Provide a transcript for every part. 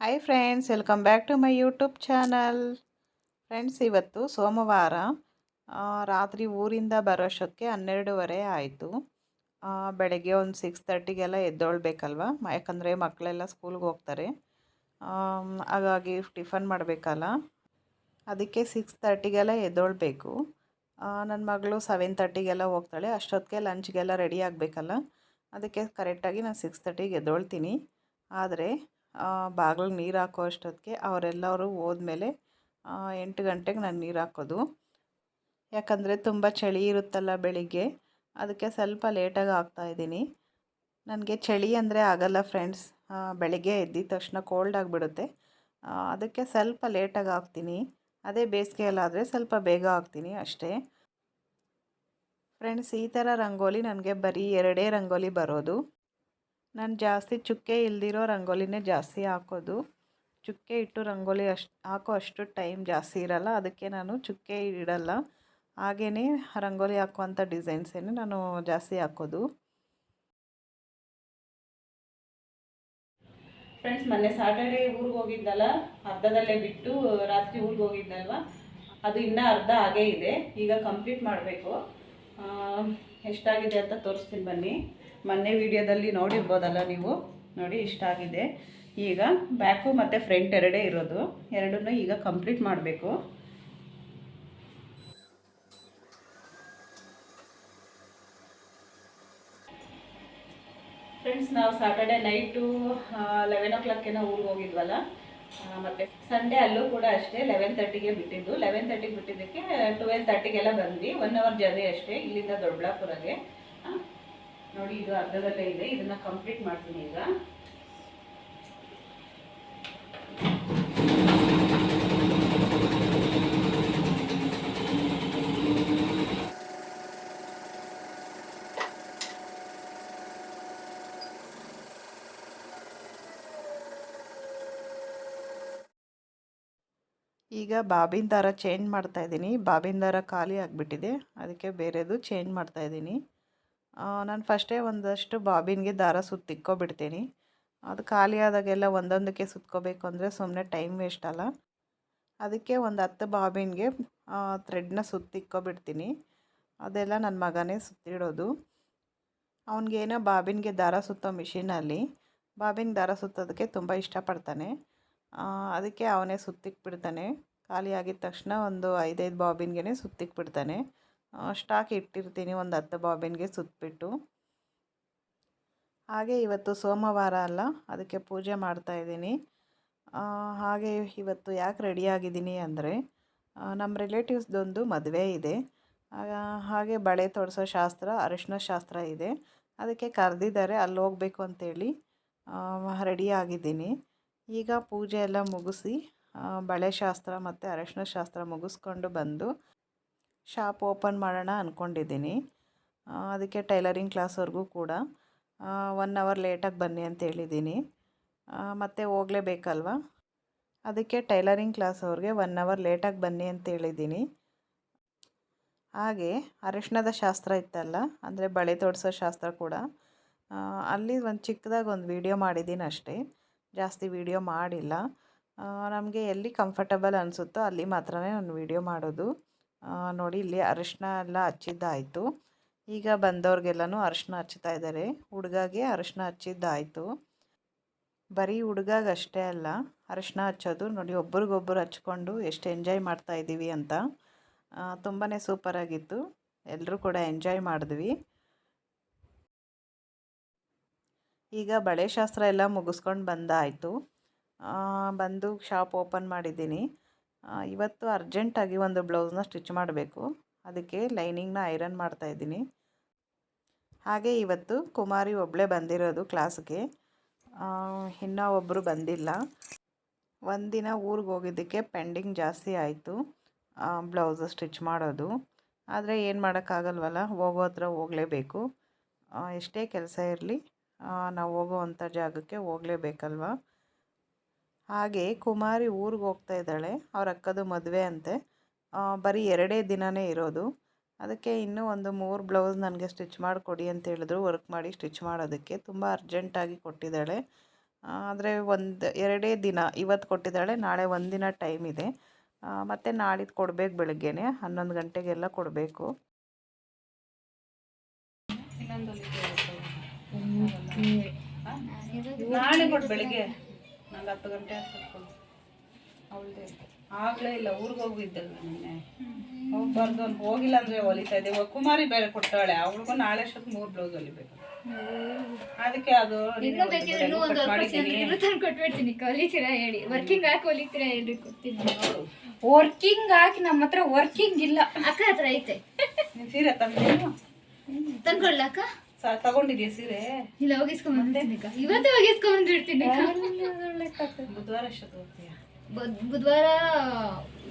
Hi friends welcome back to my YouTube channel friends ಇವತ್ತು ಸೋಮವಾರ ರಾತ್ರಿ ಊರಿಂದ ಬರೋಷ್ಟೊತ್ತಿಗೆ ಹನ್ನೆರಡೂವರೆ ಆಯಿತು. ಬೆಳಗ್ಗೆ ಒಂದು ಸಿಕ್ಸ್ ತರ್ಟಿಗೆಲ್ಲ ಎದ್ದೊಳ್ಬೇಕಲ್ವ? ಯಾಕಂದರೆ ಮಕ್ಕಳೆಲ್ಲ ಸ್ಕೂಲ್ಗೆ ಹೋಗ್ತಾರೆ. ಹಾಗಾಗಿ ಟಿಫನ್ ಮಾಡಬೇಕಲ್ಲ. ಅದಕ್ಕೆ ಸಿಕ್ಸ್ ತರ್ಟಿಗೆಲ್ಲ ಎದ್ದೊಳ್ಬೇಕು. ನನ್ನ ಮಗಳು ಸೆವೆನ್ ತರ್ಟಿಗೆಲ್ಲ ಹೋಗ್ತಾಳೆ. ಅಷ್ಟೊತ್ತಿಗೆ ಲಂಚ್ಗೆಲ್ಲ ರೆಡಿ ಆಗಬೇಕಲ್ಲ. ಅದಕ್ಕೆ ಕರೆಕ್ಟಾಗಿ ನಾನು ಸಿಕ್ಸ್ ತರ್ಟಿಗೆ ಎದ್ದೊಳ್ತೀನಿ. ಆದರೆ ಬಾಗಿಲು ನೀರು ಹಾಕೋ ಅಷ್ಟೊತ್ತಿಗೆ ಅವರೆಲ್ಲರೂ ಹೋದ್ಮೇಲೆ ಎಂಟು ಗಂಟೆಗೆ ನಾನು ನೀರು ಹಾಕೋದು. ಯಾಕಂದರೆ ತುಂಬ ಚಳಿ ಇರುತ್ತಲ್ಲ ಬೆಳಿಗ್ಗೆ, ಅದಕ್ಕೆ ಸ್ವಲ್ಪ ಲೇಟಾಗಿ ಹಾಕ್ತಾಯಿದ್ದೀನಿ ನನಗೆ ಚಳಿ ಅಂದರೆ ಆಗಲ್ಲ ಫ್ರೆಂಡ್ಸ್. ಬೆಳಗ್ಗೆ ಎದ್ದಿದ ತಕ್ಷಣ ಕೋಲ್ಡ್ ಆಗಿಬಿಡುತ್ತೆ. ಅದಕ್ಕೆ ಸ್ವಲ್ಪ ಲೇಟಾಗಿ ಹಾಕ್ತೀನಿ. ಅದೇ ಬೇಸಿಗೆಯಲ್ಲಾದರೆ ಸ್ವಲ್ಪ ಬೇಗ ಹಾಕ್ತೀನಿ ಅಷ್ಟೇ. ಫ್ರೆಂಡ್ಸ್, ಈ ಥರ ರಂಗೋಲಿ ನನಗೆ ಬರೀ ಎರಡೇ ರಂಗೋಲಿ ಬರೋದು. ನಾನು ಜಾಸ್ತಿ ಚುಕ್ಕೆ ಇಲ್ದಿರೋ ರಂಗೋಲಿನೇ ಜಾಸ್ತಿ ಹಾಕೋದು. ಚುಕ್ಕೆ ಇಟ್ಟು ರಂಗೋಲಿ ಅಷ್ಟು, ಹಾಕೋ ಅಷ್ಟು ಟೈಮ್ ಜಾಸ್ತಿ ಇರಲ್ಲ, ಅದಕ್ಕೆ ನಾನು ಚುಕ್ಕೆ ಇಡಲ್ಲ. ಹಾಗೆಯೇ ರಂಗೋಲಿ ಹಾಕುವಂಥ ಡಿಸೈನ್ಸೇನೆ ನಾನು ಜಾಸ್ತಿ ಹಾಕೋದು. ಫ್ರೆಂಡ್ಸ್ ಮೊನ್ನೆ ಸ್ಯಾಟರ್ಡೇ ಊರಿಗೆ ಹೋಗಿದ್ದಲ್ಲ, ಅರ್ಧದಲ್ಲೇ ಬಿಟ್ಟು ರಾತ್ರಿ ಊರಿಗೆ ಹೋಗಿದ್ದಲ್ವ? ಅದು ಇನ್ನೂ ಅರ್ಧ ಹಾಗೇ ಇದೆ. ಈಗ ಕಂಪ್ಲೀಟ್ ಮಾಡಬೇಕು. ಎಷ್ಟಾಗಿದೆ ಅಂತ ತೋರಿಸ್ತೀನಿ ಬನ್ನಿ. ಮೊನ್ನೆ ವಿಡಿಯೋದಲ್ಲಿ ನೋಡಿರ್ಬೋದಲ್ಲ ನೀವು? ನೋಡಿ, ಇಷ್ಟ ಆಗಿದೆ. ಈಗ ಬ್ಯಾಕು ಮತ್ತು ಫ್ರಂಟ್ ಎರಡೇ ಇರೋದು. ಎರಡನ್ನೂ ಈಗ ಕಂಪ್ಲೀಟ್ ಮಾಡಬೇಕು. ಫ್ರೆಂಡ್ಸ್ ನಾವು ಸಾಟರ್ಡೆ ನೈಟು ಲೆವೆನ್ ಓ ಕ್ಲಾಕ್ಗೆನೋ ಊರಿಗೆ ಹೋಗಿದ್ವಲ್ಲ ಮತ್ತೆ ಸಂಡೇ ಅಲ್ಲೂ ಕೂಡ ಅಷ್ಟೇ ಲೆವೆನ್ ತರ್ಟಿಗೆ ಬಿಟ್ಟಿದ್ದು. ಲೆವೆನ್ ತರ್ಟಿಗೆ ಬಿಟ್ಟಿದ್ದಕ್ಕೆ ಟ್ವೆಲ್ ತರ್ಟಿಗೆಲ್ಲ ಬಂದ್ವಿ. ಒನ್ ಅವರ್ ಜರ್ನಿ ಅಷ್ಟೇ ಇಲ್ಲಿಂದ ದೊಡ್ಡಬಳ್ಳಾಪುರಗೆ ನೋಡಿ, ಇದು ಅರ್ಧದಲ್ಲೇ ಇದೆ. ಇದನ್ನ ಕಂಪ್ಲೀಟ್ ಮಾಡ್ತೀನಿ ಈಗ. ಈಗ ಬಾಬಿನ ದಾರ ಚೇಂಜ್ ಮಾಡ್ತಾ ಇದ್ದೀನಿ. ಬಾಬಿನ ದಾರ ಖಾಲಿ ಆಗಿಬಿಟ್ಟಿದೆ. ಅದಕ್ಕೆ ಬೇರೆದು ಚೇಂಜ್ ಮಾಡ್ತಾ ಇದ್ದೀನಿ. ನಾನು ಫಸ್ಟೇ ಒಂದಷ್ಟು ಬಾಬಿನ್ಗೆ ದಾರ ಸುತ್ತಿಕ್ಕೊಬಿಡ್ತೀನಿ ಅದು ಖಾಲಿ ಆದಾಗೆಲ್ಲ ಒಂದೊಂದಕ್ಕೆ ಸುತ್ಕೋಬೇಕು ಅಂದರೆ ಸುಮ್ಮನೆ ಟೈಮ್ ವೇಸ್ಟ್ ಅಲ್ಲ. ಅದಕ್ಕೆ ಒಂದು ಹತ್ತು ಬಾಬಿನ್ಗೆ ಥ್ರೆಡ್ನ ಸುತ್ತಿಕ್ಕೊಬಿಡ್ತೀನಿ ಅದೆಲ್ಲ ನನ್ನ ಮಗನೇ ಸುತ್ತಿಡೋದು. ಅವನಿಗೇನೋ ಬಾಬಿನ್ಗೆ ದಾರ ಸುತ್ತೋ ಮಿಷಿನಲ್ಲಿ ಬಾಬಿನ್ ದಾರ ಸುತ್ತೋದಕ್ಕೆ ತುಂಬ ಇಷ್ಟಪಡ್ತಾನೆ. ಅದಕ್ಕೆ ಅವನೇ ಸುತ್ತಿಕ್ಬಿಡ್ತಾನೆ ಖಾಲಿ ಆಗಿದ ತಕ್ಷಣ ಒಂದು ಐದೈದು ಬಾಬಿನ್ಗೆ ಸುತ್ತಿಕ್ಬಿಡ್ತಾನೆ ಸ್ಟಾಕ್ ಇಟ್ಟಿರ್ತೀನಿ ಒಂದು ಹತ್ತು ಬಾಬಿನ್ಗೆ ಸುತ್ತಬಿಟ್ಟು ಹಾಗೆ ಇವತ್ತು ಸೋಮವಾರ ಅಲ್ಲ, ಅದಕ್ಕೆ ಪೂಜೆ ಮಾಡ್ತಾಯಿದ್ದೀನಿ ಹಾಗೆ ಇವತ್ತು ಯಾಕೆ ರೆಡಿಯಾಗಿದ್ದೀನಿ ಅಂದರೆ ನಮ್ಮ ರಿಲೇಟಿವ್ಸ್ದೊಂದು ಮದುವೆ ಇದೆ. ಹಾಗೆ ಬಳೆ ತೊಡಿಸೋ ಶಾಸ್ತ್ರ, ಅರಿಶಿನ ಶಾಸ್ತ್ರ ಇದೆ. ಅದಕ್ಕೆ ಕರೆದಿದ್ದಾರೆ, ಅಲ್ಲಿ ಹೋಗಬೇಕು ಅಂತೇಳಿ ರೆಡಿಯಾಗಿದ್ದೀನಿ ಈಗ ಪೂಜೆ ಎಲ್ಲ ಮುಗಿಸಿ ಬಳೆ ಶಾಸ್ತ್ರ ಮತ್ತು ಅರಶಿನ ಶಾಸ್ತ್ರ ಮುಗಿಸ್ಕೊಂಡು ಬಂದು ಶಾಪ್ ಓಪನ್ ಮಾಡೋಣ ಅಂದ್ಕೊಂಡಿದ್ದೀನಿ ಅದಕ್ಕೆ ಟೈಲರಿಂಗ್ ಕ್ಲಾಸ್ವರೆಗೂ ಕೂಡ ಒನ್ ಅವರ್ ಲೇಟಾಗಿ ಬನ್ನಿ ಅಂತ ಹೇಳಿದ್ದೀನಿ. ಮತ್ತೆ ಹೋಗಲೇಬೇಕಲ್ವ? ಅದಕ್ಕೆ ಟೈಲರಿಂಗ್ ಕ್ಲಾಸ್ ಅವ್ರಿಗೆ ಒನ್ ಅವರ್ ಲೇಟಾಗಿ ಬನ್ನಿ ಅಂತ ಹೇಳಿದ್ದೀನಿ. ಹಾಗೆ ಅರಿಶಿಣದ ಶಾಸ್ತ್ರ ಇತ್ತಲ್ಲ, ಅಂದರೆ ಬಳೆ ತೊಡಿಸೋ ಶಾಸ್ತ್ರ ಕೂಡ. ಅಲ್ಲಿ ಒಂದು ಚಿಕ್ಕದಾಗಿ ಒಂದು ವಿಡಿಯೋ ಮಾಡಿದ್ದೀನಿ ಅಷ್ಟೇ. ಜಾಸ್ತಿ ವಿಡಿಯೋ ಮಾಡಿಲ್ಲ. ನಮಗೆ ಎಲ್ಲಿ ಕಂಫರ್ಟಬಲ್ ಅನಿಸುತ್ತೋ ಅಲ್ಲಿ ಮಾತ್ರನೇ ಒಂದು ವಿಡಿಯೋ ಮಾಡೋದು. ನೋಡಿ, ಇಲ್ಲಿ ಅರಿಶಿನ ಎಲ್ಲ ಹಚ್ಚಿದ್ದಾಯಿತು. ಈಗ ಬಂದವ್ರಿಗೆಲ್ಲನೂ ಅರಿಶಿನ ಹಚ್ಚುತ್ತಾ ಇದ್ದಾರೆ. ಹುಡುಗಗೆ ಅರಿಶಿನ ಹಚ್ಚಿದ್ದಾಯಿತು. ಬರೀ ಹುಡುಗಾಗ ಅಷ್ಟೇ ಅಲ್ಲ, ಅರಿಶಿನ ಹಚ್ಚೋದು ನೋಡಿ ಒಬ್ರಿಗೊಬ್ಬರು ಹಚ್ಕೊಂಡು ಎಷ್ಟು ಎಂಜಾಯ್ ಮಾಡ್ತಾ ಇದ್ದೀವಿ ಅಂತ. ತುಂಬಾ ಸೂಪರಾಗಿತ್ತು ಎಲ್ಲರೂ ಕೂಡ ಎಂಜಾಯ್ ಮಾಡಿದ್ವಿ. ಈಗ ಬಳೆ ಶಾಸ್ತ್ರ ಎಲ್ಲ ಮುಗಿಸ್ಕೊಂಡು ಬಂದಾಯಿತು. ಬಂದು ಶಾಪ್ ಓಪನ್ ಮಾಡಿದ್ದೀನಿ. ಇವತ್ತು ಅರ್ಜೆಂಟಾಗಿ ಒಂದು ಬ್ಲೌಸ್ನ ಸ್ಟಿಚ್ ಮಾಡಬೇಕು. ಅದಕ್ಕೆ ಲೈನಿಂಗ್ನ ಐರನ್ ಮಾಡ್ತಾ ಇದ್ದೀನಿ. ಹಾಗೆ ಇವತ್ತು ಕುಮಾರಿ ಒಬ್ಬಳೇ ಬಂದಿರೋದು ಕ್ಲಾಸ್ಗೆ ಇನ್ನೂ ಒಬ್ಬರು ಬಂದಿಲ್ಲ. ಒಂದಿನ ಊರಿಗೆ ಹೋಗಿದ್ದಕ್ಕೆ ಪೆಂಡಿಂಗ್ ಜಾಸ್ತಿ ಆಯಿತು ಬ್ಲೌಸ್ ಸ್ಟಿಚ್ ಮಾಡೋದು. ಆದರೆ ಏನು ಮಾಡೋಕ್ಕಾಗಲ್ವಲ್ಲ ಹೋಗೋ ಹತ್ರ ಹೋಗಲೇಬೇಕು. ಎಷ್ಟೇ ಕೆಲಸ ಇರಲಿ ನಾವು ಹೋಗೋವಂಥ ಜಾಗಕ್ಕೆ ಹೋಗಲೇಬೇಕಲ್ವ? ಹಾಗೆ ಕುಮಾರಿ ಊರಿಗೆ ಹೋಗ್ತಾ ಇದ್ದಾಳೆ, ಅವ್ರ ಅಕ್ಕದು ಮದುವೆ ಅಂತೆ. ಬರೀ ಎರಡೇ ದಿನವೇ ಇರೋದು. ಅದಕ್ಕೆ ಇನ್ನೂ ಒಂದು ಮೂರು ಬ್ಲೌಸ್ ನನಗೆ ಸ್ಟಿಚ್ ಮಾಡಿಕೊಡಿ ಅಂತ ಹೇಳಿದ್ರು. ವರ್ಕ್ ಮಾಡಿ ಸ್ಟಿಚ್ ಮಾಡೋದಕ್ಕೆ. ತುಂಬ ಅರ್ಜೆಂಟಾಗಿ ಕೊಟ್ಟಿದ್ದಾಳೆ. ಆದರೆ ಒಂದು, ಎರಡೇ ದಿನ ಇವತ್ತು ಕೊಟ್ಟಿದ್ದಾಳೆ, ನಾಳೆ ಒಂದಿನ ಟೈಮ್ ಇದೆ. ಮತ್ತು ನಾಳಿದ್ದು ಕೊಡಬೇಕು ಬೆಳಗ್ಗೆನೆ, ಹನ್ನೊಂದು ಗಂಟೆಗೆಲ್ಲ ಕೊಡಬೇಕು. ನಾಳೆ ಬೆಳಿಗ್ಗೆ. ನಂಗೆ ಹತ್ತು ಗಂಟೆ ಅಷ್ಟು ಅವಳದೆ. ಆಗ್ಲೇ ಇಲ್ಲ ಊರಿಗೆ ಹೋಗಿದ್ದಲ್ಲ ನಿನ್ನೆ. ಹೋಗ್ಬಾರ್ದು ಅಂತ ಹೋಗಿಲ್ಲ ಅಂದ್ರೆ ಹೊಲಿತಾ ಇದೆ ಕುಮಾರಿ ಬೇರೆ ಕೊಟ್ಟಾಳೆ ಅವಳಿಗೂ ನಾಳೆ ಅಷ್ಟೊತ್ತು ಮೂರು ಬ್ಲೌಸ್ ಹೊಲಿಬೇಕು. ಅದಕ್ಕೆ ಅದು ಇನ್ನೂ ಬೇಕಿದ್ರೆ ಇನ್ನೂ ಒಂದು ತಂದು ಕೊಟ್ಬಿಡ್ತೀನಿ. ಹೊಲಿತೀರಾ ಹೇಳಿ. ವರ್ಕಿಂಗ್ ಹಾಕಿ ಹೊಲಿತೀರಾ ಹೇಳಿ ಕೊಡ್ತೀನಿ ವರ್ಕಿಂಗ್ ಹಾಕಿ ನಮ್ಮ ಹತ್ರ ವರ್ಕಿಂಗ್ ಇಲ್ಲ. ಅಕ್ಕ ಹತ್ರ ಐತೆ. ಸೀರೆ ತಂದೇನು ತಂದ್ಕೊಳ್ಳ ಅಕ್ಕ? ತಗೊಂಡಿದ್ಯಾ ಸೀರೆ? ಇಲ್ಲ ಅಕ್ಕ. ಇವತ್ತೇ ಒಗಿಸ್ಕೊಂಡ್ ಬಂದ್ಬಿಡ್ತೀನಿ ಅಕ್ಕ. ಬುಧವಾರ ಅಷ್ಟೊತ್ತು ಹೋಗ್ತೀಯ ಬುಧ್- ಬುಧವಾರ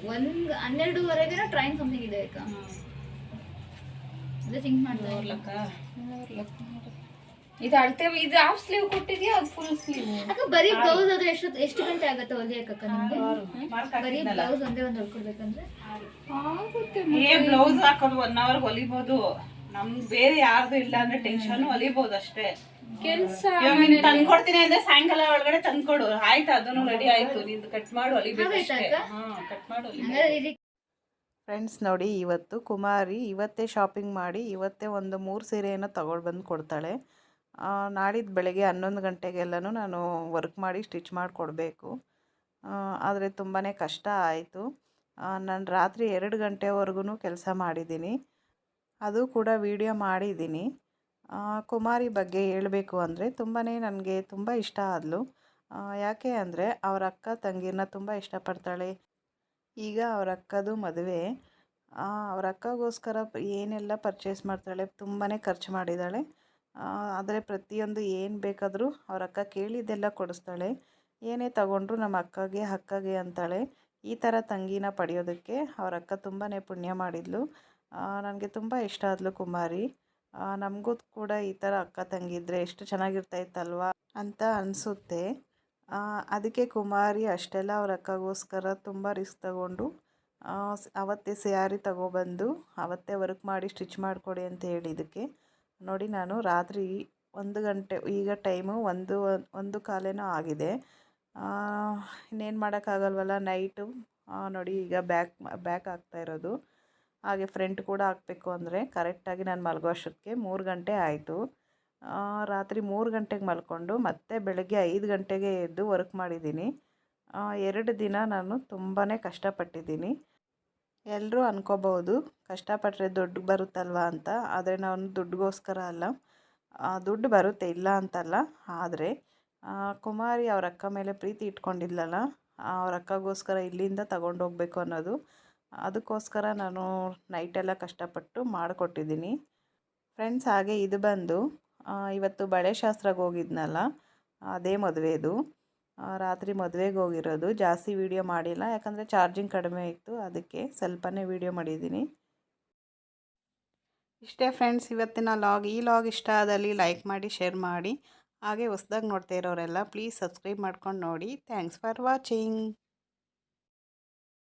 ಒಂದ್ ಹನ್ನೆರಡುವರೆಗೆ ಟ್ರೈನ್ ಸಮಥಿಂಗ್ ಇದೆ ಅಕ್ಕ. ಅದೇ ಥಿಂಕ್ ಮಾಡ್ದೆ ನೋಡ್ಲಕ್ಕ? ಇದು ಅಳತೆ ಇದು ಹಾಫ್ ಸ್ಲೀವ್ ಕೊಟ್ಟಿದ್ಯಾ ಅದು ಫುಲ್ ಸ್ಲೀವ್ ಅಕ್ಕ ಬರೀ ಬ್ಲೌಸ್ ಆದ್ರೆ ಎಷ್ಟು ಎಷ್ಟು ಗಂಟೆ ಆಗತ್ತೆ ಹೊಲಿಯಕ್ಕ ನಿಮ್ಗೆ? ಬರೀ ಬ್ಲೌಸ್ ಒಂದೇ ಒಂದು ಹೊಲ್ಕೊಡ್ಬೇಕಂದ್ರೆ? ಆಗುತ್ತೆ ಏ ಬ್ಲೌಸ್ ಹಾಕೊಂಡು ಒನ್ ಅವರ್ ಹೊಲಿಬೋದು. ನಮ್ ಬೇರೆ ಯಾರ್ದು ಇಲ್ಲ ಅಂದ್ರೆ ಟೆನ್ಷನ್ ಹೊಲಿಬಹುದು ಅಷ್ಟೇ. ಕೆಲ್ಸ ಇವಾಗ ನೀನ್ ತಂದ್ಕೊಡ್ತೀನಿ ಅಂದ್ರೆ ಸಾಯಂಕಾಲ ಒಳಗಡೆ ತಂದ್ಕೊಡು. ಆಯ್ತು ಅದನ್ನು ರೆಡಿ ಆಯ್ತು. ನಿಂದು ಕಟ್ ಮಾಡು ಹೊಲಿಬೇಕು ಅಷ್ಟೇ. ಹಾ ಕಟ್ ಮಾಡಿ ಹೊಲಿ ಫ್ರೆಂಡ್ಸ್ ನೋಡಿ ಇವತ್ತು ಕುಮಾರಿ ಇವತ್ತೇ ಶಾಪಿಂಗ್ ಮಾಡಿ ಇವತ್ತೇ ಒಂದು ಮೂರು ಸೀರೆಯನ್ನು ತಗೊಂಡು ಬಂದು ಕೊಡ್ತಾಳೆ. ನಾಳಿದ್ದು ಬೆಳಗ್ಗೆ ಹನ್ನೊಂದು ಗಂಟೆಗೆಲ್ಲನೂ ನಾನು ವರ್ಕ್ ಮಾಡಿ ಸ್ಟಿಚ್ ಮಾಡಿಕೊಡ್ಬೇಕು ಆದರೆ ತುಂಬಾ ಕಷ್ಟ ಆಯಿತು. ನಾನು ರಾತ್ರಿ ಎರಡು ಗಂಟೆವರೆಗೂ ಕೆಲಸ ಮಾಡಿದ್ದೀನಿ. ಅದು ಕೂಡ ವಿಡಿಯೋ ಮಾಡಿದ್ದೀನಿ. ಕುಮಾರಿ ಬಗ್ಗೆ ಹೇಳಬೇಕು ಅಂದರೆ ತುಂಬಾ ನನಗೆ ತುಂಬ ಇಷ್ಟ ಆದಳು ಯಾಕೆ ಅಂದರೆ ಅವರ ಅಕ್ಕ ತಂಗಿನ ತುಂಬ ಇಷ್ಟಪಡ್ತಾಳೆ. ಈಗ ಅವರ ಅಕ್ಕದು ಮದುವೆ. ಅವರ ಅಕ್ಕಗೋಸ್ಕರ ಏನೆಲ್ಲ ಪರ್ಚೇಸ್ ಮಾಡ್ತಾಳೆ ತುಂಬಾ ಖರ್ಚು ಮಾಡಿದ್ದಾಳೆ. ಆದರೆ ಪ್ರತಿಯೊಂದು ಏನು ಬೇಕಾದರೂ ಅವರ ಅಕ್ಕ ಕೇಳಿದ್ದೆಲ್ಲ ಕೊಡಿಸ್ತಾಳೆ. ಏನೇ ತಗೊಂಡ್ರು ನಮ್ಮ ಅಕ್ಕಗೆ ಅಕ್ಕಗೆ ಅಂತಾಳೆ. ಈ ಥರ ತಂಗಿನ ಪಡೆಯೋದಕ್ಕೆ ಅವರ ಅಕ್ಕ ತುಂಬಾ ಪುಣ್ಯ ಮಾಡಿದ್ಲು. ನನಗೆ ತುಂಬ ಇಷ್ಟ ಆದ್ಲು ಕುಮಾರಿ. ನಮಗೂ ಕೂಡ ಈ ಥರ ಅಕ್ಕ ತಂಗಿ ಇದ್ದರೆ ಎಷ್ಟು ಚೆನ್ನಾಗಿರ್ತಾ ಇತ್ತಲ್ವಾ ಅಂತ ಅನಿಸುತ್ತೆ. ಅದಕ್ಕೆ ಕುಮಾರಿ ಅಷ್ಟೆಲ್ಲ ಅವ್ರ ಅಕ್ಕಗೋಸ್ಕರ ತುಂಬ ರಿಸ್ಕ್ ತಗೊಂಡು ಅವತ್ತೇ ಸ್ಯಾರಿ ತಗೊಬಂದು, ಅವತ್ತೇ ವರ್ಕ್ ಮಾಡಿ ಸ್ಟಿಚ್ ಮಾಡಿಕೊಡಿ ಅಂತ ಹೇಳಿದ್ದಕ್ಕೆ. ನೋಡಿ ನಾನು ರಾತ್ರಿ ಒಂದು ಗಂಟೆ, ಈಗ ಟೈಮು ಒಂದು ಒಂದು ಕಾಲೇನೋ ಆಗಿದೆ. ಇನ್ನೇನು ಮಾಡೋಕ್ಕಾಗಲ್ವಲ್ಲ ನೈಟು. ನೋಡಿ ಈಗ ಬ್ಯಾಕ್ ಬ್ಯಾಕ್ ಆಗ್ತಾ ಇರೋದು. ಹಾಗೆ ಫ್ರಂಟ್ ಕೂಡ ಹಾಕಬೇಕು ಅಂದರೆ ಕರೆಕ್ಟಾಗಿ ನಾನು ಮಲಗೋ ಅಷ್ಟೊತ್ತಿಗೆ. ಮೂರು ಗಂಟೆ ಆಯಿತು. ರಾತ್ರಿ ಮೂರು ಗಂಟೆಗೆ ಮಲ್ಕೊಂಡು ಮತ್ತೆ ಬೆಳಗ್ಗೆ ಐದು ಗಂಟೆಗೆ ಎದ್ದು ವರ್ಕ್ ಮಾಡಿದ್ದೀನಿ. ಎರಡು ದಿನ ನಾನು ತುಂಬಾ ಕಷ್ಟಪಟ್ಟಿದ್ದೀನಿ. ಎಲ್ಲರೂ ಅನ್ಕೋಬಹುದು ಕಷ್ಟಪಟ್ಟರೆ ದುಡ್ಡು ಬರುತ್ತಲ್ವ ಅಂತ, ಆದರೆ ನಾನು ದುಡ್ಡುಗೋಸ್ಕರ ಅಲ್ಲ. ದುಡ್ಡು ಬರುತ್ತೆ, ಇಲ್ಲ ಅಂತಲ್ಲ, ಆದರೆ ಕುಮಾರಿ ಅವರ ಅಕ್ಕ ಮೇಲೆ ಪ್ರೀತಿ ಇಟ್ಕೊಂಡಿಲ್ಲಲ್ಲ ಅವ್ರ ಅಕ್ಕಗೋಸ್ಕರ ಇಲ್ಲಿಂದ ತಗೊಂಡು ಹೋಗ್ಬೇಕು ಅನ್ನೋದು ಅದಕ್ಕೋಸ್ಕರ ನಾನು ನೈಟೆಲ್ಲ ಕಷ್ಟಪಟ್ಟು ಮಾಡಿಕೊಟ್ಟಿದ್ದೀನಿ. ಫ್ರೆಂಡ್ಸ್ ಹಾಗೆ ಇದು ಬಂದು ಇವತ್ತು ಬಳೆ ಶಾಸ್ತ್ರಕ್ಕೆ ಹೋಗಿದ್ನಲ್ಲ, ಅದೇ ಮದುವೆದು ರಾತ್ರಿ ಮದುವೆಗೆ ಹೋಗಿರೋದು. ಜಾಸ್ತಿ ವೀಡಿಯೋ ಮಾಡಿಲ್ಲ, ಯಾಕಂದರೆ ಚಾರ್ಜಿಂಗ್ ಕಡಿಮೆ ಇತ್ತು, ಅದಕ್ಕೆ ಸ್ವಲ್ಪನೇ ವೀಡಿಯೋ ಮಾಡಿದ್ದೀನಿ. ಇಷ್ಟೇ ಫ್ರೆಂಡ್ಸ್ ಇವತ್ತಿನ ಲಾಗ್ ಈ ಲಾಗ್ ಇಷ್ಟ ಆದಲ್ಲಿ ಲೈಕ್ ಮಾಡಿ ಶೇರ್ ಮಾಡಿ. ಹಾಗೆ ಹೊಸ್ದಾಗಿ ನೋಡ್ತಾ ಇರೋರೆಲ್ಲ ಪ್ಲೀಸ್ ಸಬ್ಸ್ಕ್ರೈಬ್ ಮಾಡ್ಕೊಂಡು ನೋಡಿ. Thanks for watching